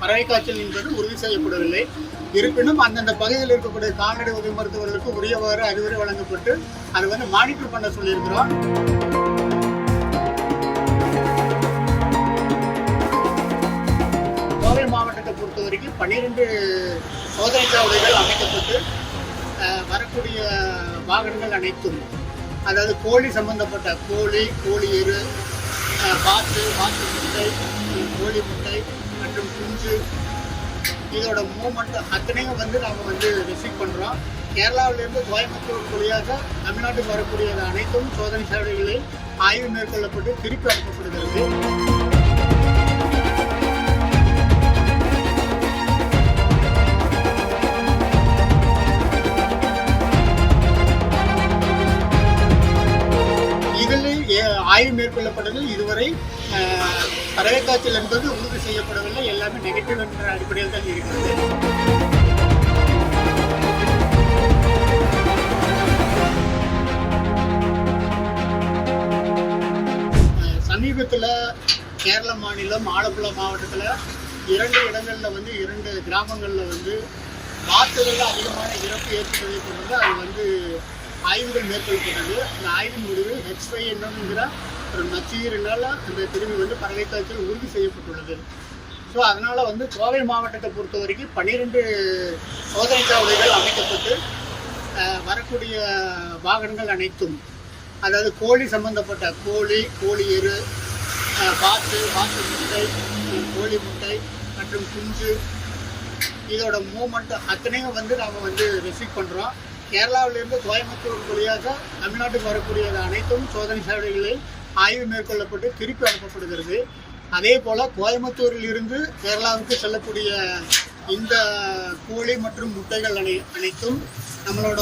பறவை காய்ச்சல் என்பது உறுதி செய்யப்படவில்லை. இருப்பினும் அந்தந்த பகுதியில் இருக்கக்கூடிய கால்நடை உதவி மருத்துவர்களுக்கு உரியவாறு அறிவுரை வழங்கப்பட்டு அது வந்து மானிட்டர் பண்ண சொல்லியிருக்கிறோம். கோவை மாவட்டத்தை பொறுத்த வரைக்கும் பன்னிரெண்டு சோதனை சாவடிகள் அமைக்கப்பட்டு அஹ், வரக்கூடிய வாகனங்கள் அனைத்தும் அதாவது கோழி சம்பந்தப்பட்ட கோழி கோழி எரு பாட்டு பாட்டு முட்டை கோழி முட்டை மற்றும் குஞ்சு இதோட மூமெண்ட் அத்தனையும் வந்து நாம் வந்து ரிசீவ் பண்ணுறோம் கேரளாவிலிருந்து கோயம்புத்தூர் வழியாக தமிழ்நாட்டுக்கு வரக்கூடிய அனைத்தும் சோதனை சாவடிகளில் ஆய்வு மேற்கொள்ளப்பட்டு திருப்பி அனுப்பப்படுகிறது. ஆய்வு மேற்கொள்ளப்பட்டதில் இதுவரை பறவை காய்ச்சல் என்பது உறுதி செய்யப்படவில்லை எல்லாமே நெகட்டிவ் என்ற அடிப்படையில் தான் இருக்கிறது. சமீபத்தில் கேரள மாநிலம் ஆலப்புழா மாவட்டத்தில் இரண்டு இடங்களில் வந்து இரண்டு கிராமங்களில் வந்து வாத்துகளில் அதிகமான இறப்பு ஏற்பட்டதை தொடர்ந்து அது வந்து ஆய்வுகள் மேற்கொள்ளப்பட்டது. அந்த ஆய்வின் முடிவில் ஹெச்ஐ என்னங்கிற ஒரு நச்சுயிரினால் அந்த கிருமி வந்து பறவை காய்ச்சல் உறுதி செய்யப்பட்டுள்ளது. ஸோ அதனால் வந்து கோவை மாவட்டத்தை பொறுத்த வரைக்கும் பன்னிரெண்டு சோதனை சாவடிகள் அமைக்கப்பட்டு வரக்கூடிய வாகனங்கள் அனைத்தும் அதாவது கோழி சம்பந்தப்பட்ட கோழி கோழி எரு பாத்து பாத்து முட்டை கோழி முட்டை மற்றும் குஞ்சு இதோட மூமெண்ட் அத்தனையும் வந்து நாம் வந்து ரெசிவ் பண்ணுறோம் கேரளாவிலிருந்து கோயம்புத்தூர் வழியாக தமிழ்நாட்டுக்கு வரக்கூடிய அனைத்தும் சோதனை சாவடிகளில் ஆய்வு மேற்கொள்ளப்பட்டு திருப்பி அனுப்பப்படுகிறது. அதே போல் கோயம்புத்தூரில் இருந்து கேரளாவுக்கு செல்லக்கூடிய இந்த கோழி மற்றும் முட்டைகள் அனை அனைத்தும் நம்மளோட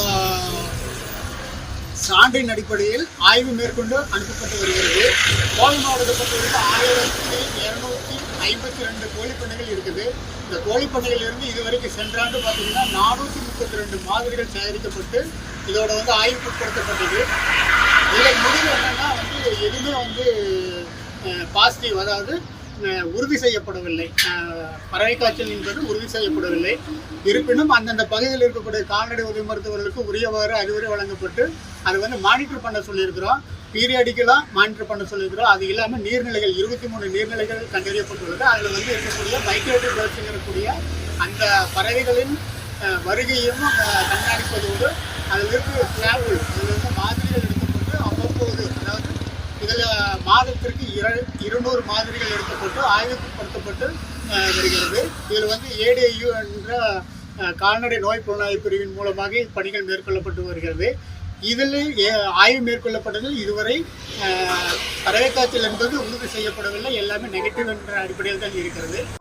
சான்றின் அடிப்படையில் ஆய்வு மேற்கொண்டு அனுப்பப்பட்டு வருகிறது. கோவை மாவட்டத்தை பொறுத்தவரைக்கும் ஆயிரத்தி இரநூத்தி ஐம்பத்தி ரெண்டு கோழிப்பண்ணைகள் இருக்குது. இந்த கோழிப்பண்ணைகளிலிருந்து இதுவரைக்கும் சென்ற ஆண்டு பார்த்தீங்கன்னா நானூற்றி முப்பத்தி ரெண்டு மாதிரிகள் சேகரிக்கப்பட்டு இதோட வந்து ஆய்வுக்குட்படுத்தப்பட்டது இதில் முடிவு என்னன்னா வந்து எதுவுமே வந்து பாசிட்டிவ் அதாவது உறுதி செய்யப்படவில்லை. பறவை காய்ச்சல் என்பது உறுதி செய்யப்படவில்லை. இருப்பினும் அந்தந்த பகுதியில் இருக்கக்கூடிய கால்நடை உதவி மருத்துவர்களுக்கு உரியவாறு அறிவுரை வழங்கப்பட்டு அதை வந்து மானிட்டர் பண்ண சொல்லியிருக்கிறோம். பீரியாடிக்கலாக மானிட்டர் பண்ண சொல்லியிருக்கிறோம். அது இல்லாமல் நீர்நிலைகள் இருபத்தி மூணு நீர்நிலைகள் கண்டறியப்பட்டுள்ளது. அதில் வந்து இருக்கக்கூடிய மைக்ரேட்டரி பேர்ட்ஸுங்கிறக்கூடிய அந்த பறவைகளின் வருகையும் கண்காணிப்பதோடு அதில் இருக்கிற டிராவல் அதில் வந்து மாதிரிகள் எடுக்கப்பட்டு அவ்வப்போது அதாவது இதில் மாதத்திற்கு இர இருநூறு மாதிரிகள் எடுக்கப்பட்டு ஆய்வுப்படுத்தப்பட்டு வருகிறது. இதில் வந்து ஏடிஐயு என்ற கால்நடை நோய் புலனாய்வு பிரிவின் மூலமாக இப்பணிகள் மேற்கொள்ளப்பட்டு வருகிறது. இதில் ஏ- ஆய்வு மேற்கொள்ளப்பட்டதில் இதுவரை பறவை காய்ச்சல் என்பது உறுதி செய்யப்படவில்லை. எல்லாமே நெகட்டிவ் என்ற அடிப்படையில் தான் இருக்கிறது.